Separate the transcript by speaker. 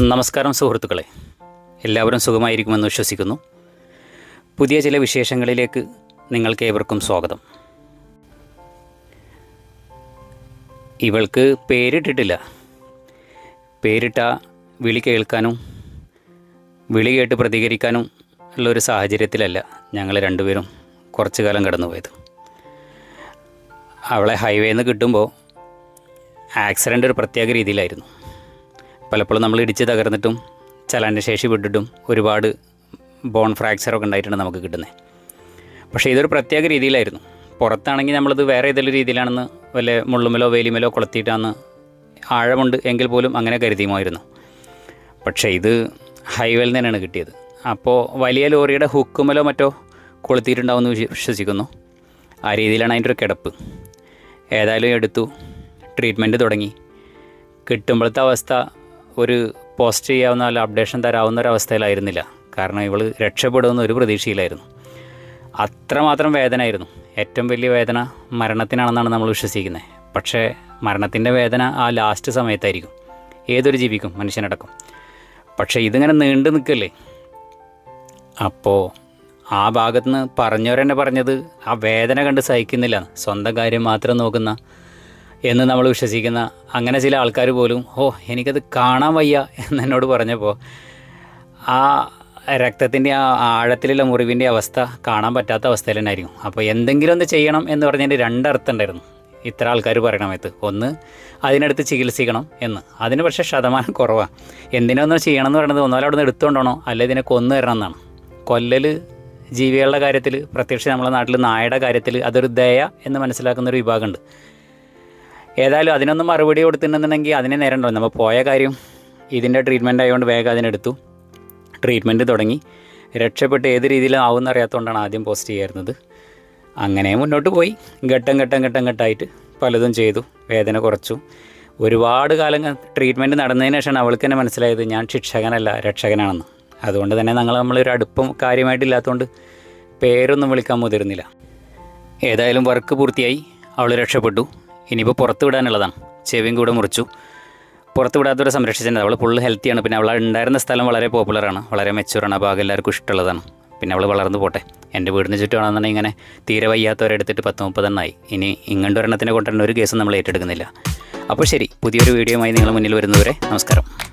Speaker 1: നമസ്കാരം സുഹൃത്തുക്കളെ. എല്ലാവരും സുഖമായിരിക്കുമെന്ന് വിശ്വസിക്കുന്നു. പുതിയ ചില വിശേഷങ്ങളിലേക്ക് നിങ്ങൾക്ക് ഏവർക്കും സ്വാഗതം. ഇവൾക്ക് പേരിട്ടിട്ടില്ല. പേരിട്ട വിളി കേൾക്കാനും വിളി കേട്ട് പ്രതികരിക്കാനും ഉള്ളൊരു സാഹചര്യത്തിലല്ല ഞങ്ങൾ രണ്ടുപേരും കുറച്ചു കാലം കടന്നുപോയത്. അവളെ ഹൈവേയിൽ കിട്ടുമ്പോൾ ആക്സിഡന്റ് ഒരു പ്രത്യേക രീതിയിലായിരുന്നു. പലപ്പോഴും നമ്മൾ ഇടിച്ച് തകർന്നിട്ടും ചലന ശേഷി വിട്ടിട്ടും ഒരുപാട് ബോൺ ഫ്രാക്ചറൊക്കെ ഉണ്ടായിട്ടുണ്ട് നമുക്ക് കിട്ടുന്നത് പക്ഷേ ഇതൊരു പ്രത്യേക രീതിയിലായിരുന്നു. പുറത്താണെങ്കിൽ നമ്മളിത് വേറെ ഏതെങ്കിലും രീതിയിലാണെന്ന് വല്ല മുള്ളുമലോ വേലിമലോ കൊളുത്തിയിട്ടാന്ന് ആഴമുണ്ട് എങ്കിൽ പോലും അങ്ങനെ കരുതിയുമായിരുന്നു. പക്ഷേ ഇത് ഹൈവേയിൽ തന്നെയാണ് കിട്ടിയത്. അപ്പോൾ വലിയ ലോറിയുടെ ഹുക്കുമലോ മറ്റോ കൊളുത്തിയിട്ടുണ്ടാവുമെന്ന് വിശ്വ- വിശ്വസിക്കുന്നു. ആ രീതിയിലാണ് അതിന്റെ ഒരു കിടപ്പ്. ഏതായാലും എടുത്തു. ട്രീറ്റ്മെന്റ് തുടങ്ങി. കിട്ടുമ്പോഴത്തെ അവസ്ഥ ഒരു പോസ്റ്റ് ചെയ്യാവുന്ന അല്ല അപ്ഡേഷൻ തരാവുന്ന ഒരു അവസ്ഥയിലായിരുന്നില്ല. കാരണം ഇവൾ രക്ഷപ്പെടുമെന്ന് ഒരു പ്രതീക്ഷയിലായിരുന്നു. അത്രമാത്രം വേദനയായിരുന്നു. ഏറ്റവും വലിയ വേദന മരണത്തിനാണെന്നാണ് നമ്മൾ വിശ്വസിക്കുന്നത്. പക്ഷേ മരണത്തിന്റെ വേദന ആ ലാസ്റ്റ് സമയത്തായിരിക്കും. ഏതൊരു ജീവിക്കും മനുഷ്യനടക്കം. പക്ഷേ ഇതിങ്ങനെ നീണ്ടു നിൽക്കല്ലേ? അപ്പോൾ ആ ഭാഗത്തുനിന്ന് പറഞ്ഞവരെന്നെ പറഞ്ഞത് ആ വേദന കണ്ട് സഹിക്കുന്നില്ല. സ്വന്തം കാര്യം മാത്രം നോക്കുന്ന എന്ന് നമ്മൾ വിശ്വസിക്കുന്ന അങ്ങനെ ചില ആൾക്കാർ പോലും ഓ എനിക്കത് കാണാൻ വയ്യ എന്ന് എന്നോട് പറഞ്ഞപ്പോൾ ആ രക്തത്തിന്റെ ആ ആഴത്തിലുള്ള മുറിവിന്റെ അവസ്ഥ കാണാൻ പറ്റാത്ത അവസ്ഥയിൽ തന്നെയായിരിക്കും അപ്പോൾ എന്തെങ്കിലും ഒന്ന് ചെയ്യണം എന്ന് പറഞ്ഞതിന്റെ രണ്ടർത്ഥം ഉണ്ടായിരുന്നു. ഇത്ര ആൾക്കാർ പറയണമേത്ത് ഒന്ന് അതിനടുത്ത് ചികിത്സിക്കണം എന്ന്. അതിന് പക്ഷേ ശതമാനം കുറവാണ് എന്തിനൊന്നും ചെയ്യണം എന്ന് പറയുന്നത്? ഒന്നാലും അവിടെ നിന്ന് എടുത്തുകൊണ്ടോണോ അല്ലെ ഇതിനെ കൊന്നു തരണം എന്നാണ്. കൊല്ലൽ ജീവികളുടെ കാര്യത്തിൽ പ്രത്യേകിച്ച് നമ്മുടെ നാട്ടിൽ നായയുടെ കാര്യത്തിൽ അതൊരു ദയ എന്ന് മനസ്സിലാക്കുന്ന ഒരു വിഭാഗമുണ്ട്. ഏതായാലും അതിനൊന്നും മറുപടി കൊടുത്തിട്ടുണ്ടെന്നുണ്ടെങ്കിൽ അതിനെ നേരം ഉണ്ടാവും നമ്മൾ പോയ കാര്യം ഇതിന്റെ ട്രീറ്റ്മെന്റ് ആയതുകൊണ്ട് വേഗം അതിനെടുത്തു. ട്രീറ്റ്മെന്റ് തുടങ്ങി. രക്ഷപ്പെട്ട് ഏത് രീതിയിലാവും എന്നറിയാത്തതുകൊണ്ടാണ് ആദ്യം പോസ്റ്റ് ചെയ്യുന്നത് അങ്ങനെ മുന്നോട്ട് പോയി. ഘട്ടം ഘട്ടം ഘട്ടം ഘട്ടമായിട്ട് പലതും ചെയ്തു. വേദന കുറച്ചു. ഒരുപാട് കാലം ട്രീറ്റ്മെന്റ് നടന്നതിന് ശേഷമാണ് അവൾക്ക് തന്നെ മനസ്സിലായത് ഞാൻ ശിക്ഷകനല്ല രക്ഷകനാണെന്ന്. അതുകൊണ്ട് തന്നെ ഞങ്ങൾ നമ്മളൊരു അടുപ്പം കാര്യമായിട്ടില്ലാത്തതുകൊണ്ട് പേരൊന്നും വിളിക്കാൻ മുതിരുന്നില്ല ഏതായാലും വർക്ക് പൂർത്തിയായി. അവൾ രക്ഷപ്പെട്ടു. ഇനിയിപ്പോൾ പുറത്ത് വിടാനുള്ളതാണ്. ചെവിയും കൂടെ മുറിച്ചു. പുറത്ത് വിടാത്തവരെ സംരക്ഷിച്ചിട്ടുണ്ട് അവൾ ഫുൾ ഹെൽത്തിയാണ് പിന്നെ അവൾ ഉണ്ടായിരുന്ന സ്ഥലം വളരെ പോപ്പുലറാണ് വളരെ മെച്ചൂറാണ് ആ ഭാഗം എല്ലാവർക്കും ഇഷ്ടമുള്ളതാണ്. പിന്നെ അവൾ വളർന്നു പോട്ടെ. എന്റെ വീടിന് ചുറ്റുമാണെന്നുണ്ടെങ്കിൽ ഇങ്ങനെ തീരെ വയ്യാത്തവരെ എടുത്തിട്ട് പത്ത് മുപ്പതെണ്ണമായി ഇനി ഇങ്ങോട്ട് ഒരെണ്ണത്തിനെ കൊണ്ടുവരുന്ന ഒരു കേസും നമ്മൾ ഏറ്റെടുക്കുന്നില്ല. അപ്പോൾ ശരി പുതിയൊരു വീഡിയോയുമായി നിങ്ങൾ മുന്നിൽ വരുന്നവരെ നമസ്കാരം.